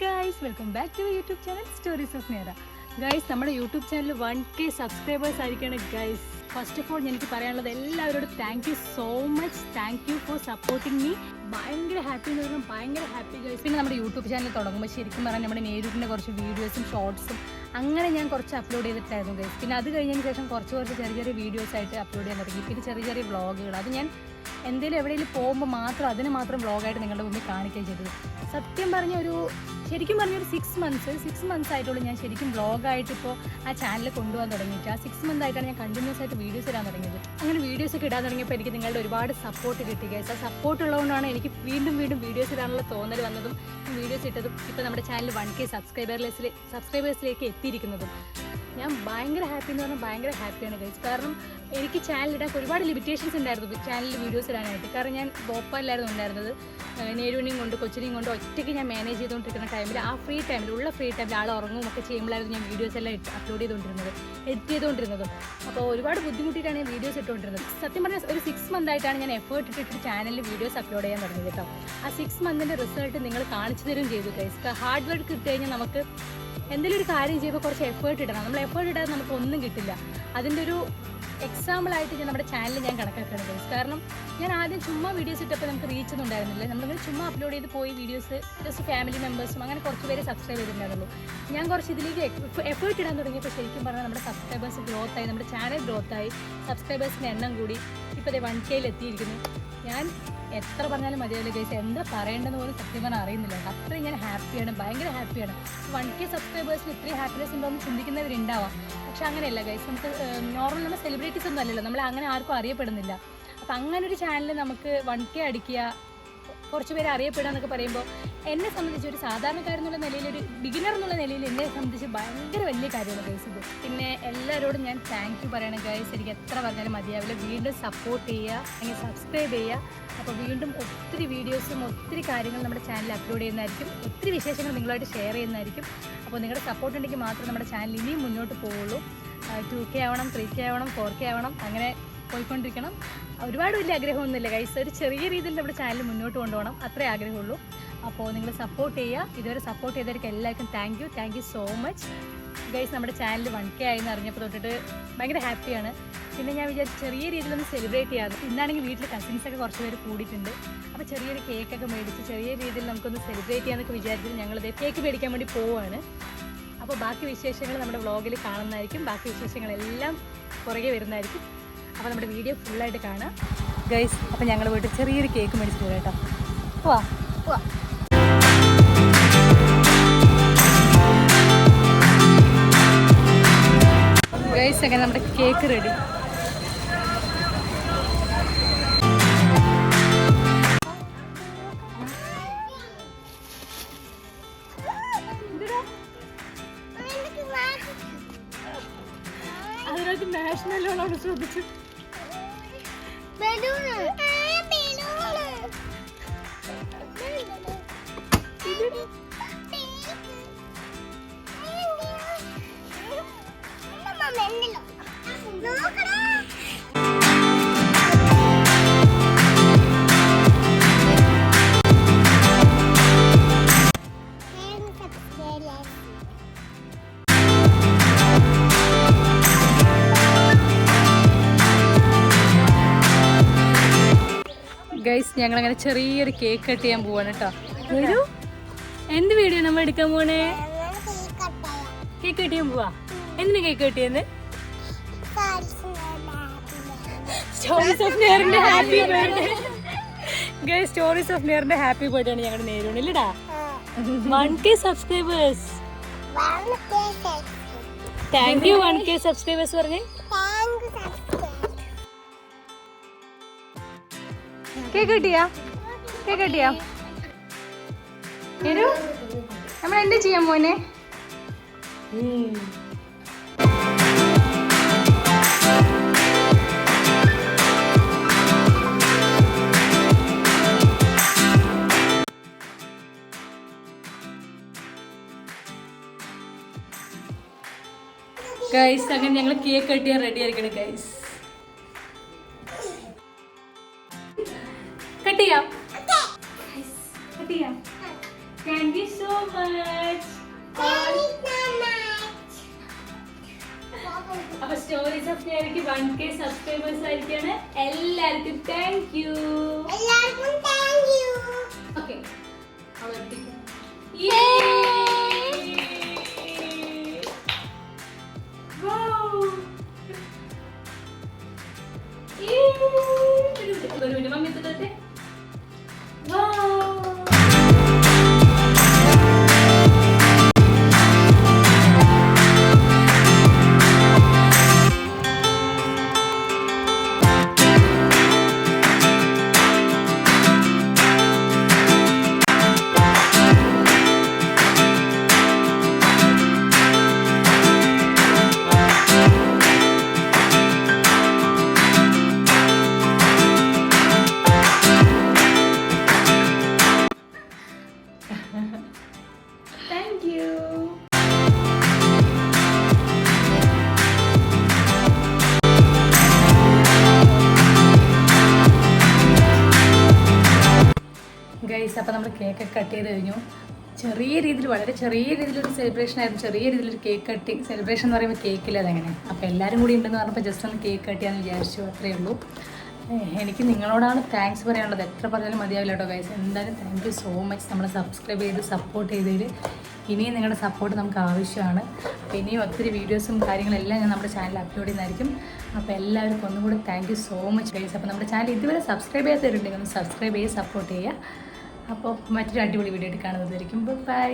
Guys welcome back to YouTube channel stories of നേര guys നമ്മുടെ YouTube channel one K subscribers ആയിരിക്കണം guys first of all എനിക്ക് പറയാനുള്ളത് എല്ലാവരോടും thank you so much thank you for supporting me ഭയങ്കര happy എന്ന് പറഞ്ഞാൽ ഭയങ്കര ഹാപ്പി ഗൈസ് പിന്നെ നമ്മുടെ യൂട്യൂബ് ചാനൽ തുടങ്ങുമ്പോൾ ശരിക്കും പറഞ്ഞാൽ നമ്മുടെ നേരിട്ടിന്റെ കുറച്ച് വീഡിയോസും ഷോർട്സും അങ്ങനെ ഞാൻ കുറച്ച് അപ്ലോഡ് ചെയ്തിട്ടായിരുന്നു ഗൈസ് പിന്നെ അത് കഴിഞ്ഞതിന് ശേഷം കുറച്ച് കുറച്ച് ചെറിയ ചെറിയ വീഡിയോസ് ആയിട്ട് അപ്ലോഡ് ചെയ്യാൻ തുടങ്ങി. പിന്നെ ചെറിയ ചെറിയ വ്ളോഗുകൾ അത് ഞാൻ എന്തെങ്കിലും എവിടെയെങ്കിലും പോകുമ്പോൾ മാത്രം അതിന് മാത്രം വ്ളോഗായിട്ട് നിങ്ങളുടെ മുമ്പിൽ കാണിക്കുകയും ചെയ്തത്. സത്യം പറഞ്ഞ ഒരു ശരിക്കും പറഞ്ഞൊരു സിക്സ് മന്ത്സ് സിക്സ് മന്ത്സ് ആയിട്ടുള്ളൂ ഞാൻ ശരിക്കും വ്ളോഗായിട്ട് ഇപ്പോൾ ആ ചാനൽ കൊണ്ടുപോകാൻ തുടങ്ങിയിട്ട്. ആ സിക്സ് മന്ത് ആയിട്ടാണ് ഞാൻ കണ്ടിന്യൂസ് ആയിട്ട് വീഡിയോസ് ഇടാൻ തുടങ്ങിയത്. അങ്ങനെ വീഡിയോസ് ഒക്കെ ഇടാൻ തുടങ്ങിയപ്പോൾ എനിക്ക് നിങ്ങളുടെ ഒരുപാട് സപ്പോർട്ട് കിട്ടി ഗൈസ് ആ സപ്പോർട്ട് ഉള്ളതുകൊണ്ടാണ് എനിക്ക് വീണ്ടും വീണ്ടും വീഡിയോസ് ഇടാനുള്ള തോന്നൽ വന്നതും വീഡിയോസ് ഇട്ടതും ഇപ്പോൾ നമ്മുടെ ചാനൽ വൺ കെ സബ്സ്ക്രൈബേഴ്സിൽ സബ്സ്ക്രൈബേഴ്സിലേക്ക് എത്തിയിരിക്കുന്നതും. ഞാൻ ഭയങ്കര ഹാപ്പി എന്ന് പറഞ്ഞാൽ ഭയങ്കര ഹാപ്പിയാണ് ഗൈസ് കാരണം എനിക്ക് ചാനലിടാൻ ഒരുപാട് ലിമിറ്റേഷൻസ് ഉണ്ടായിരുന്നു ചാനലിൽ വീഡിയോസ് ഇടാനായിട്ട്. കാരണം ഞാൻ ഭോപ്പാലിലായിരുന്നു ഉണ്ടായിരുന്നത്. നേരുവിനെയും കൊണ്ട് കൊച്ചിനെയും കൊണ്ട് ഒറ്റയ്ക്ക് ഞാൻ മാനേജ് ചെയ്തുകൊണ്ടിരിക്കുന്ന ടൈമിൽ ആ ഫ്രീ ടൈമിൽ ഉള്ള ഫ്രീ ടൈമിൽ ആൾ ഉറങ്ങും ഒക്കെ ചെയ്യുമ്പോഴായിരുന്നു ഞാൻ വീഡിയോസ് എല്ലാം അപ്ലോഡ് ചെയ്തുകൊണ്ടിരുന്നത് എഡിറ്റ് ചെയ്തുകൊണ്ടിരുന്നതും. അപ്പോൾ ഒരുപാട് ബുദ്ധിമുട്ടിയിട്ടാണ് ഞാൻ വീഡിയോസ് ഇട്ടുകൊണ്ടിരുന്നത്. സത്യം പറഞ്ഞാൽ ഒരു സിക്സ് മന്ത് ആയിട്ടാണ് ഞാൻ എഫേർട്ട് ഇട്ടിട്ട് ചാനലിൽ വീഡിയോസ് അപ്ലോഡ് ചെയ്യാൻ തുടങ്ങിയത് കേട്ടോ ആ സിക്സ് മന്തിന്റെ റിസൾട്ട് നിങ്ങൾ കാണിച്ചു തരും ചെയ്തു ഗൈസ് ഹാർഡ് വർക്ക് ഇട്ട് കഴിഞ്ഞാൽ നമുക്ക് എന്തെങ്കിലും ഒരു കാര്യം ചെയ്യുമ്പോൾ കുറച്ച് എഫേർട്ട് ഇടണം. നമ്മൾ എഫേർട്ട് ഇടാതെ നമുക്ക് ഒന്നും കിട്ടില്ല. അതിന്റെ ഒരു എക്സാമ്പിൾ ആയിട്ട് ഞാൻ നമ്മുടെ ചാനൽ ഞാൻ കണക്കാക്കുകയാണ് guys. കാരണം ഞാൻ ആദ്യം ചുമ്മാ വീഡിയോസ് ഇട്ടപ്പോൾ നമുക്ക് റീച്ച് ഒന്നും ഉണ്ടായിരുന്നില്ല. നമ്മളിങ്ങനെ ചുമ്മാ അപ്ലോഡ് ചെയ്ത് പോയി വീഡിയോസ് ജസ്റ്റ് ഫാമിലി മെമ്പേഴ്സും അങ്ങനെ കുറച്ച് പേര് സബ്സ്ക്രൈബ് ചെയ്തിട്ടുണ്ടായിരുന്നുള്ളൂ. ഞാൻ കുറച്ച് ഇതിലേക്ക് എഫേർട്ട് ഇടാൻ തുടങ്ങിയപ്പോൾ ശരിക്കും പറഞ്ഞാൽ നമ്മുടെ സബ്സ്ക്രൈബേഴ്സ് ഗ്രോത്ത് ആയി നമ്മുടെ ചാനൽ ഗ്രോത്ത് ആയി. സബ്സ്ക്രൈബേഴ്സിന്റെ എണ്ണം കൂടി ഇപ്പോൾ അതേ വൺ കെയിൽ എത്തിയിരിക്കുന്നു. ഞാൻ എത്ര പറഞ്ഞാലും മതിയാവില്ല ഗൈസ് എന്താ പറയേണ്ടത് പോലും സത്യം പറഞ്ഞാൽ അറിയുന്നില്ല. അത്ര ഞാൻ ഹാപ്പിയാണ് ഭയങ്കര ഹാപ്പിയാണ് വൺ കെ സബ്സ്ക്രൈബേഴ്സിന് ഇത്രയും ഹാപ്പിനെസ് ഉണ്ടോ എന്ന് ചിന്തിക്കുന്നവരുണ്ടാവാം. പക്ഷെ അങ്ങനെയല്ല ഗൈസ് നമുക്ക് നോർമൽ നമ്മൾ സെലിബ്രിറ്റീസ് ഒന്നും അല്ലല്ലോ. നമ്മൾ അങ്ങനെ ആർക്കും അറിയപ്പെടുന്നില്ല. അപ്പം അങ്ങനെ ഒരു ചാനൽ നമുക്ക് വൺ കെ അടിക്കുക കുറച്ച് പേര് അറിയപ്പെടുക എന്നൊക്കെ പറയുമ്പോൾ എന്നെ സംബന്ധിച്ച് ഒരു സാധാരണക്കാരെന്നുള്ള നിലയിൽ ഒരു ബിഗിനർ എന്നുള്ള നിലയിൽ എന്നെ സംബന്ധിച്ച് ഭയങ്കര വലിയ കാര്യമാണ് ഗൈസ് ഇത്. പിന്നെ എല്ലാവരോടും ഞാൻ താങ്ക് യു പറയണം ഗൈസ് എനിക്ക് എത്ര പറഞ്ഞാലും മതിയാവില്ല. വീണ്ടും സപ്പോർട്ട് ചെയ്യുക അല്ലെങ്കിൽ സബ്സ്ക്രൈബ് ചെയ്യുക. അപ്പോൾ വീണ്ടും ഒത്തിരി വീഡിയോസും ഒത്തിരി കാര്യങ്ങൾ നമ്മുടെ ചാനൽ അപ്ലോഡ് ചെയ്യുന്നതായിരിക്കും. ഒത്തിരി വിശേഷങ്ങൾ നിങ്ങളുമായിട്ട് ഷെയർ ചെയ്യുന്നതായിരിക്കും. അപ്പോൾ നിങ്ങളുടെ സപ്പോർട്ട് ഉണ്ടെങ്കിൽ മാത്രമേ നമ്മുടെ ചാനൽ ഇനിയും മുന്നോട്ട് പോവുള്ളൂ. ടു കെ ആവണം ത്രീ കെ ആവണം ഫോർ കെ ആവണം അങ്ങനെ പോയിക്കൊണ്ടിരിക്കണം. ഒരുപാട് വലിയ ആഗ്രഹമൊന്നുമില്ല ഗൈസ് ഒരു ചെറിയ രീതിയിൽ നമ്മുടെ ചാനൽ മുന്നോട്ട് കൊണ്ടുപോകണം. അത്രേ ആഗ്രഹമുള്ളൂ. അപ്പോൾ നിങ്ങൾ സപ്പോർട്ട് ചെയ്യുക. ഇതുവരെ സപ്പോർട്ട് ചെയ്തവർക്ക് എല്ലാവർക്കും thank you thank you so much guys നമ്മുടെ ചാനൽ വൺ കെ ആയെന്ന് അറിഞ്ഞപ്പോൾ തൊട്ടിട്ട് ഭയങ്കര ഹാപ്പിയാണ് പിന്നെ ഞാൻ വിചാരിച്ചു ചെറിയ രീതിയിൽ ഒന്ന് സെലിബ്രേറ്റ് ചെയ്യാറ് ഇന്നാണെങ്കിൽ വീട്ടിൽ കസിൻസൊക്കെ കുറച്ച് പേര് കൂടിയിട്ടുണ്ട്. അപ്പോൾ ചെറിയൊരു കേക്കൊക്കെ മേടിച്ച് ചെറിയ രീതിയിൽ നമുക്കൊന്ന് സെലിബ്രേറ്റ് ചെയ്യാമെന്നൊക്കെ വിചാരിച്ചിട്ട് ഞങ്ങളിത് കേക്ക് മേടിക്കാൻ വേണ്ടി പോവുകയാണ്. അപ്പോൾ ബാക്കി വിശേഷങ്ങൾ നമ്മുടെ വ്ളോഗിൽ കാണുന്നതായിരിക്കും. ബാക്കി വിശേഷങ്ങളെല്ലാം പുറകെ വരുന്നതായിരിക്കും. അപ്പോൾ നമ്മുടെ വീഡിയോ ഫുള്ളായിട്ട് കാണാം. ഗൈസ് അപ്പോൾ ഞങ്ങൾ വീട്ടിൽ ചെറിയൊരു കേക്ക് മേടിച്ചിട്ട് പോകാം കേട്ടോ. പോവാ പോവാ. ഗൈസ് അങ്ങനെ നമ്മുടെ കേക്ക് റെഡി അതിനകത്ത് നാഷണലോണാണ് ശ്രദ്ധിച്ചു. ബലൂണ് बैलून ഗൈസ് ഞങ്ങൾ അങ്ങനെ ചെറിയൊരു കേക്ക് കട്ട് ചെയ്യാൻ പോവാണ് കേട്ടോ വരൂ. എന്ത് വീഡിയോ നമ്മൾ എടുക്കാൻ പോണേ? കേക്ക് കട്ട് ചെയ്യാൻ പോവാ. എന്തിനാ കേക്ക് കട്ട് ചെയ്യുന്നത് stories of നെയറിന്റെ happy birthday guys stories of നെയറിന്റെ happy birthday ആണ് ഞങ്ങളുടെ നേരുണില്ലടാ one K subscribers thank you one K subscribers പറഞ്ഞേ. കേക്ക് കിട്ടിയാ? കേക്ക് കിട്ടിയാ? നമ്മൾ എന്ത് ചെയ്യാൻ മോനെ? ഗൈസ് അങ്ങനെ ഞങ്ങൾ കേക്ക് കട്ട് ചെയ്യാൻ റെഡി ആയിരിക്കണം ഗൈസ് ചെയ്യാം. കട്ട് ചെയ്യാം. താങ്ക് യു സോ മച്ച് അപ്പൊ സ്റ്റോറീസ് ഓഫ് ഡയറിക്ക് വൺ കെ സബ്സ്ക്രൈബേഴ്സ് ആയിരിക്കാണ്. എല്ലാവർക്കും താങ്ക് യു എല്ലാവർക്കും താങ്ക് യു ഓക്കെ ഒരു മിനിമം എത്തുന്നേ കേക്ക് കട്ട് ചെയ്ത് കഴിഞ്ഞു. ചെറിയ രീതിയിൽ വളരെ ചെറിയ രീതിയിലൊരു സെലിബ്രേഷൻ ആയിരുന്നു. ചെറിയ രീതിയിലൊരു കേക്ക് കട്ടി സെലിബ്രേഷൻ എന്ന് പറയുമ്പോൾ കേക്കില്ല അതെങ്ങനെ. അപ്പോൾ എല്ലാവരും കൂടി ഉണ്ടെന്ന് പറഞ്ഞപ്പോൾ ജസ്റ്റ് ഒന്ന് കേക്ക് കട്ട് ചെയ്യാമെന്ന് വിചാരിച്ചു അത്രയേ ഉള്ളൂ. എനിക്ക് നിങ്ങളോടാണ് താങ്ക്സ് പറയാനുള്ളത്. എത്ര പറഞ്ഞാലും മതിയാവില്ല കേട്ടോ ഗൈസ് എന്തായാലും താങ്ക് യു സോ മച്ച് നമ്മളെ സബ്സ്ക്രൈബ് ചെയ്ത് സപ്പോർട്ട് ചെയ്തതിൽ ഇനിയും നിങ്ങളുടെ സപ്പോർട്ട് നമുക്ക് ആവശ്യമാണ്. അപ്പോൾ ഇനിയും ഒത്തിരി വീഡിയോസും കാര്യങ്ങളെല്ലാം ഞാൻ നമ്മുടെ ചാനൽ അപ്ലോഡ് ചെയ്യുന്നതായിരിക്കും. അപ്പോൾ എല്ലാവർക്കും ഒന്നും കൂടി thank you so much guys അപ്പോൾ നമ്മുടെ ചാനൽ ഇതുവരെ സബ്സ്ക്രൈബ് ചെയ്യാത്തവരുണ്ടെങ്കിൽ ഒന്ന് സബ്സ്ക്രൈബ് ചെയ്ത് സപ്പോർട്ട് ചെയ്യുക. അപ്പോൾ മറ്റൊരു അടിപൊളി വീഡിയോ ആയിട്ട് കാണുന്നതായിരിക്കും ബൈ